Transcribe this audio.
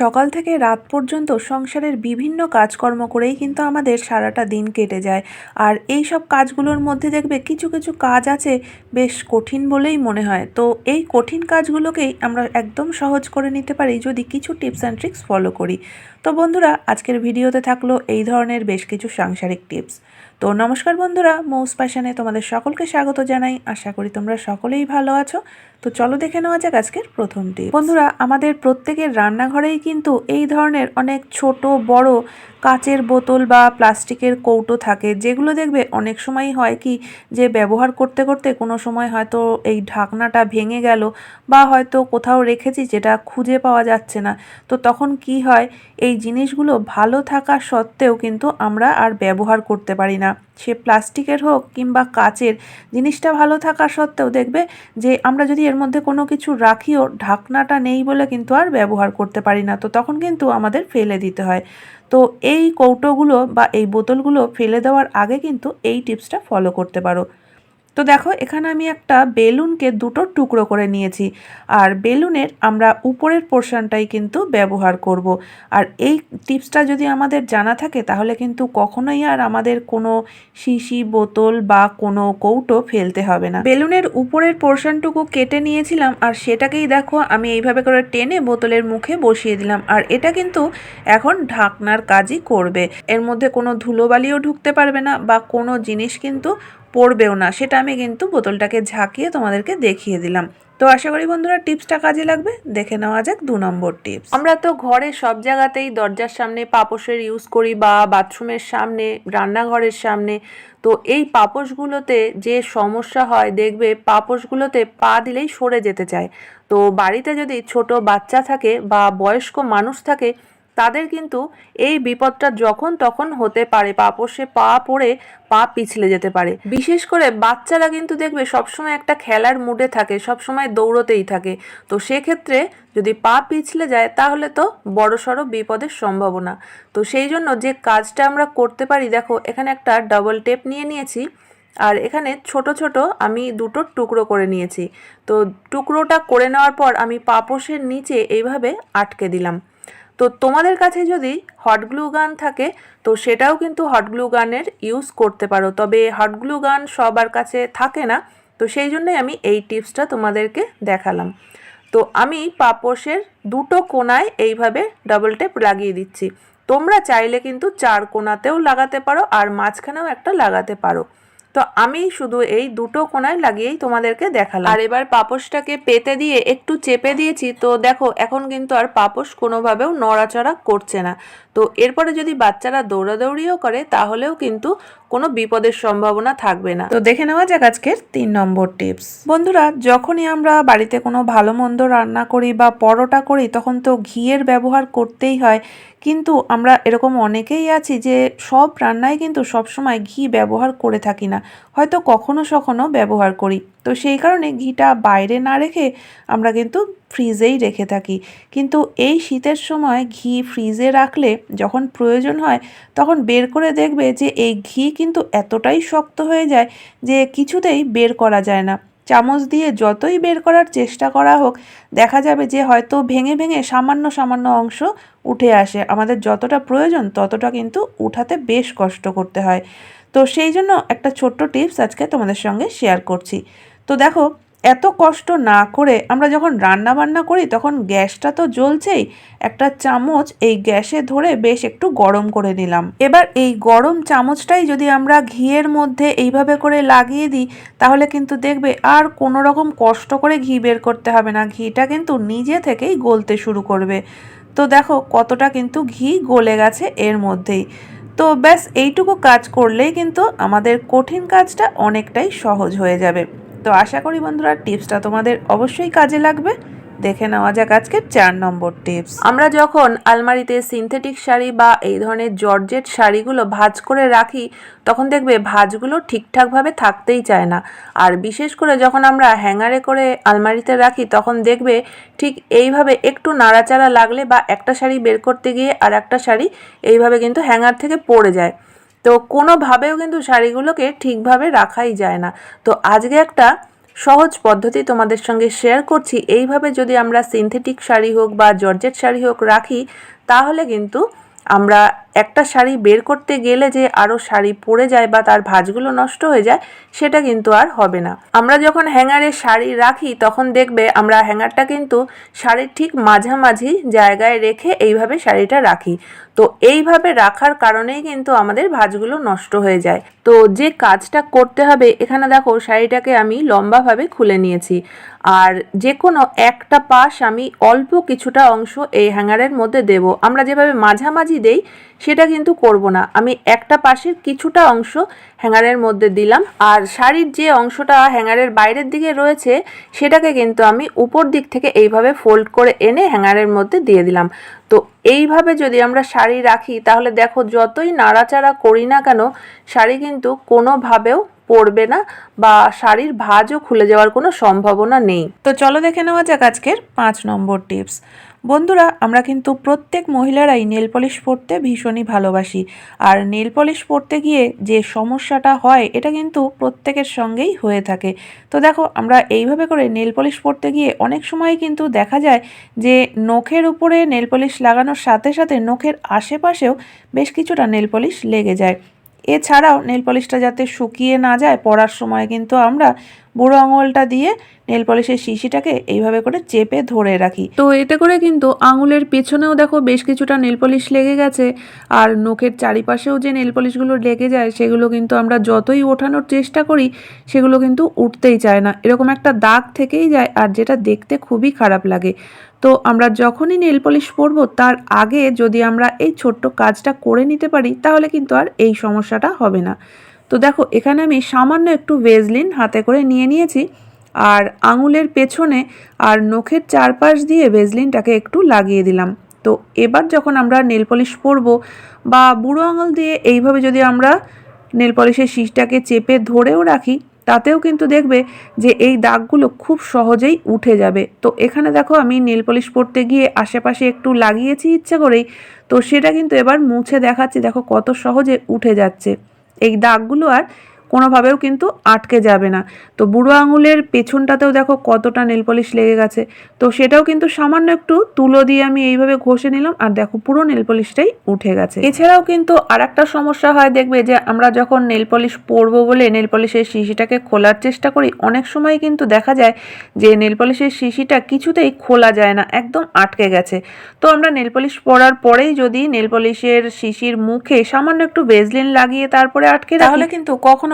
সকাল থেকে রাত পর্যন্ত সংসারের বিভিন্ন কাজকর্ম করেই কিন্তু আমাদের সারাটা দিন কেটে যায়। আর এই সব কাজগুলোর মধ্যে দেখবে কিছু কিছু কাজ আছে বেশ কঠিন বলেই মনে হয়। তো এই কঠিন কাজগুলোকেই আমরা একদম সহজ করে নিতে পারি যদি কিছু টিপস অ্যান্ড ট্রিক্স ফলো করি। তো বন্ধুরা, আজকের ভিডিওতে থাকল এই ধরনের বেশ কিছু সাংসারিক টিপস। তো নমস্কার বন্ধুরা, মৌস প্যাশনে তোমাদের সকলকে স্বাগত জানাই। আশা করি তোমরা সকলেই ভালো আছো। তো চলো দেখে নেওয়া যাক আজকের প্রথম টিপ বন্ধুরা, আমাদের প্রত্যেকের রান্নাঘরেই কিন্তু এই ধরনের অনেক ছোট, বড় কাচের বোতল বা প্লাস্টিকের কৌটো থাকে, যেগুলো দেখবে অনেক সময় হয় কি যে ব্যবহার করতে করতে কোনো সময় হয়তো এই ঢাকনাটা ভেঙে গেল বা হয়তো কোথাও রেখেছি যেটা খুঁজে পাওয়া যাচ্ছে না। তো তখন কি হয়, এই জিনিসগুলো ভালো থাকা সত্ত্বেও কিন্তু আমরা আর ব্যবহার করতে পারি না। সে প্লাস্টিকের হোক কিংবা কাচের জিনিসটা ভালো থাকা সত্ত্বেও দেখবে যে আমরা যদি এর মধ্যে কোনো কিছু রাখিও, ঢাকনাটা নেই বলে কিন্তু আর ব্যবহার করতে পারি না। তো তখন কিন্তু আমাদের ফেলে দিতে হয়। তো এই কৌটোগুলো বা এই বোতলগুলো ফেলে দেওয়ার আগে কিন্তু এই টিপসটা ফলো করতে পারো। তো দেখো, এখানে আমি একটা বেলুনকে দুটো টুকরো করে নিয়েছি। আর বেলুনের আমরা উপরের পোর্শনটাই কিন্তু ব্যবহার করব। আর এই টিপসটা যদি আমাদের জানা থাকে, তাহলে কিন্তু কখনোই আর আমাদের কোনো শিশি, বোতল বা কোনো কৌটো ফেলতে হবে না। বেলুনের উপরের পোর্শনটুকু কেটে নিয়েছিলাম, আর সেটাকেই দেখো, আমি এইভাবে করে টেনে বোতলের মুখে বসিয়ে দিলাম। আর এটা কিন্তু এখন ঢাকনার কাজই করবে। এর মধ্যে কোনো ধুলোবালিও ঢুকতে পারবে না, বা কোনো জিনিস কিন্তু পড়বেও না। সেটা আমি কিন্তু বোতলটাকে ঝাঁকিয়ে তোমাদেরকে দেখিয়ে দিলাম। তো আশা করি বন্ধুরা টিপসটা কাজে লাগবে। দেখে নেওয়া যাক দু নম্বর টিপস। আমরা তো ঘরে সব জায়গাতেই দরজার সামনে পাপোশের ইউজ করি বা বাথরুমের সামনে, রান্নাঘরের সামনে। তো এই পাপোশগুলোতে যে সমস্যা হয়, দেখবে পাপোশগুলোতে পা দিলেই সরে যেতে চায়। তো বাড়িতে যদি ছোট বাচ্চা থাকে বা বয়স্ক মানুষ থাকে তাদের কিন্তু এই বিপদটা যখন তখন হতে পারে। পাপসে পা পড়ে, পা পিছলে যেতে পারে। বিশেষ করে বাচ্চারা কিন্তু দেখবে সবসময় একটা খেলার মুডে থাকে, সবসময় দৌড়তেই থাকে। তো সেক্ষেত্রে যদি পা পিছলে যায়, তাহলে তো বড়সড় বিপদের সম্ভাবনা। তো সেই জন্য যে কাজটা আমরা করতে পারি, দেখো, এখানে একটা ডাবল টেপ নিয়ে নিয়েছি। আর এখানে ছোট ছোট আমি দুটো টুকরো করে নিয়েছি। তো টুকরোটা করে নেওয়ার পর আমি পাপোশের নিচে এইভাবে আটকে দিলাম। তো তোমাদের কাছে যদি হট গ্লু গান থাকে, তো সেটাও কিন্তু হট গ্লু গানের ইউজ করতে পারো। তবে হট গ্লু গান সবার কাছে থাকে না, তো সেই জন্যই আমি এই টিপসটা তোমাদেরকে দেখালাম। তো আমি পাপোশের দুটো কোনায় এইভাবে ডাবল টেপ লাগিয়ে দিচ্ছি। তোমরা চাইলে কিন্তু চার কোনাতেও লাগাতে পারো আর মাঝখানেও একটা লাগাতে পারো। তো আমি শুধু এই দুটো কোনায় লাগিয়েই তোমাদেরকে দেখালাম। আর এবার পাপোশটাকে পেতে দিয়ে একটু চেপে দিয়েছি, তো দেখো, এখন কিন্তু আর পাপোশ কোনোভাবেও নড়াচড়া করছে না। তো এরপরে যদি বাচ্চারা দৌড়াদৌড়িও করে, তাহলেও কিন্তু কোনো বিপদের সম্ভাবনা থাকবে না। তো দেখে নেওয়া যাক আজকের তিন নম্বর টিপস। বন্ধুরা, যখনই আমরা বাড়িতে কোনো ভালো মন্দ রান্না করি বা পরোটা করি, তখন তো ঘিয়ের ব্যবহার করতেই হয়। কিন্তু আমরা এরকম অনেকেই আছি যে সব রান্নায় কিন্তু সবসময় ঘি ব্যবহার করে থাকি না। হয়তো কখনো সখনো ব্যবহার করি। তো সেই কারণে ঘিটা বাইরে না রেখে আমরা কিন্তু ফ্রিজেই রেখে থাকি। কিন্তু এই শীতের সময় ঘি ফ্রিজে রাখলে যখন প্রয়োজন হয়, তখন বের করে দেখবে যে এই ঘি কিন্তু এতটাই শক্ত হয়ে যায় যে কিছুতেই বের করা যায় না। চামচ দিয়ে যতই বের করার চেষ্টা করা হোক, দেখা যাবে যে হয়তো ভেঙে ভেঙে সামান্য সামান্য অংশ উঠে আসে। আমাদের যতটা প্রয়োজন ততটা কিন্তু উঠাতে বেশ কষ্ট করতে হয়। তো সেই জন্য একটা ছোট্ট টিপস আজকে তোমাদের সঙ্গে শেয়ার করছি। তো দেখো এত কষ্ট না করে আমরা যখন রান্না বান্না করি, তখন গ্যাসটা তো জ্বলছেই। একটা চামচ এই গ্যাসে ধরে বেশ একটু গরম করে নিলাম। এবার এই গরম চামচটাই যদি আমরা ঘিয়ের মধ্যে এইভাবে করে লাগিয়ে দিই, তাহলে কিন্তু দেখবে আর কোনো রকম কষ্ট করে ঘি বের করতে হবে না। ঘিটা কিন্তু নিজে থেকেই গলতে শুরু করবে। তো দেখো কতটা কিন্তু ঘি গলে গেছে এর মধ্যেই। তো ব্যাস, এইটুকু কাজ করলেই কিন্তু আমাদের কঠিন কাজটা অনেকটাই সহজ হয়ে যাবে। তো আশা করি বন্ধুরা টিপসটা তোমাদের অবশ্যই কাজে লাগবে। দেখে নেওয়া যাক আজকে চার নম্বর টিপস। আমরা যখন আলমারিতে সিনথেটিক শাড়ি বা এই ধরনের জর্জেট শাড়িগুলো ভাজ করে রাখি, তখন দেখবে ভাজগুলো ঠিকঠাকভাবে থাকতেই চায় না। আর বিশেষ করে যখন আমরা হ্যাঙ্গারে করে আলমারিতে রাখি, তখন দেখবে ঠিক এইভাবে একটু নাড়াচাড়া লাগলে বা একটা শাড়ি বের করতে গিয়ে আর একটা শাড়ি এইভাবে কিন্তু হ্যাঙ্গার থেকে পড়ে যায়। তো কোনোভাবেও কিন্তু শাড়িগুলোকে ঠিকভাবে রাখাই যায় না। তো আজকে একটা সহজ পদ্ধতি তোমাদের সঙ্গে শেয়ার করছি। এইভাবে যদি আমরা সিনথেটিক শাড়ি হোক বা জর্জেট শাড়ি হোক রাখি, তাহলে কিন্তু আমরা একটা শাড়ি বের করতে গেলে যে আরও শাড়ি পড়ে যায় বা তার ভাঁজগুলো নষ্ট হয়ে যায়, সেটা কিন্তু আর হবে না। আমরা যখন হ্যাঙ্গারে শাড়ি রাখি, তখন দেখবে আমরা হ্যাঙ্গারটা কিন্তু শাড়ির ঠিক মাঝামাঝি জায়গায় রেখে এইভাবে শাড়িটা রাখি। তো এইভাবে রাখার কারণেই কিন্তু আমাদের ভাঁজগুলো নষ্ট হয়ে যায়। তো যে কাজটা করতে হবে, এখানে দেখো শাড়িটাকে আমি লম্বাভাবে খুলে নিয়েছি। আর যে কোনো একটা পাশ আমি অল্প কিছুটা অংশ এই হ্যাঙ্গারের মধ্যে দেব। আমরা যেভাবে মাঝামাঝি দেই সেটা কিন্তু করব না। আমি একটা পাশের কিছুটা অংশ হ্যাঙ্গারের মধ্যে দিলাম আর শাড়ির যে অংশটা হ্যাঙ্গারের বাইরের দিকে রয়েছে সেটাকে কিন্তু আমি উপর দিক থেকে এইভাবে ফোল্ড করে এনে হ্যাঙ্গারের মধ্যে দিয়ে দিলাম। তো এইভাবে যদি আমরা শাড়ি রাখি তাহলে দেখো যতই নাড়াচাড়া করি না কেন শাড়ি কিন্তু কোনোভাবেও পড়বে না বা শাড়ির ভাঁজও খুলে যাওয়ার কোনো সম্ভাবনা নেই। তো চলো দেখে নেওয়া যাক আজকের পাঁচ নম্বর টিপস। বন্ধুরা, আমরা কিন্তু প্রত্যেক মহিলারাই নেল পলিশ পরতে ভীষণই ভালোবাসি। আর নেল পলিশ পরতে গিয়ে যে সমস্যাটা হয়, এটা কিন্তু প্রত্যেকের সঙ্গেই হয়ে থাকে। তো দেখো, আমরা এইভাবে করে নেল পলিশ পরতে গিয়ে অনেক সময় কিন্তু দেখা যায় যে নখের উপরে নেল পলিশ লাগানোর সাথে সাথে নখের আশেপাশেও বেশ কিছুটা নেল পলিশ লেগে যায়। এছাড়াও নেল পলিশটা যাতে শুকিয়ে না যায় পড়ার সময় কিন্তু আমরা বুড়ো আঙুলটা দিয়ে নেল পলিশের শিশিটাকে এইভাবে করে চেপে ধরে রাখি। তো এতে করে কিন্তু আঙুলের পেছনেও দেখো বেশ কিছুটা নেল পলিশ লেগে গেছে, আর নখের চারিপাশেও যে নেল পলিশগুলো লেগে যায় সেগুলো কিন্তু আমরা যতই ওঠানোর চেষ্টা করি, সেগুলো কিন্তু উঠতেই চায় না। এরকম একটা দাগ থেকেই যায় আর যেটা দেখতে খুবই খারাপ লাগে। তো আমরা যখনই নেল পলিশ পরবো, তার আগে যদি আমরা এই ছোট্ট কাজটা করে নিতে পারি, তাহলে কিন্তু আর এই সমস্যাটা হবে না। তো দেখো, এখানে আমি সামান্য একটু ভেজলিন হাতে করে নিয়ে নিয়েছি, আর আঙুলের পেছনে আর নখের চারপাশ দিয়ে ভেজলিনটাকে একটু লাগিয়ে দিলাম। তো এবার যখন আমরা নেল পলিশ পরবো বা বুড়ো আঙুল দিয়ে এইভাবে যদি আমরা নেল পলিশের শীষটাকে চেপে ধরেও রাখি, তাতেও কিন্তু দেখবে যে এই দাগগুলো খুব সহজেই উঠে যাবে। তো এখানে দেখো, আমি নেল পলিশ পরতে গিয়ে আশেপাশে একটু লাগিয়েছি ইচ্ছে করেই, তো সেটা কিন্তু এবার মুছে দেখাচ্ছি। দেখো কত সহজে উঠে যাচ্ছে। এই দাগগুলো আর কোনোভাবেও কিন্তু আটকে যাবে না। তো বুড়ো আঙুলের পেছনটাতেও দেখো কতটা নেল পলিশ লেগে গেছে। তো সেটাও কিন্তু সামান্য একটু তুলো দিয়ে আমি এইভাবে ঘষে নিলাম আর দেখো পুরো নেল পলিশটাই উঠে গেছে। এছাড়াও কিন্তু আর একটা সমস্যা হয় দেখবে যে আমরা যখন নেল পলিশ পরবো বলে নেল পলিশের শিশিটাকে খোলার চেষ্টা করি, অনেক সময় কিন্তু দেখা যায় যে নেল পলিশের শিশিটা কিছুতেই খোলা যায় না, একদম আটকে গেছে। তো আমরা নেল পলিশ পরার পরেই যদি নেল পলিশের শিশির মুখে সামান্য একটু বেজলিন লাগিয়ে তারপরে আটকে তাহলে কিন্তু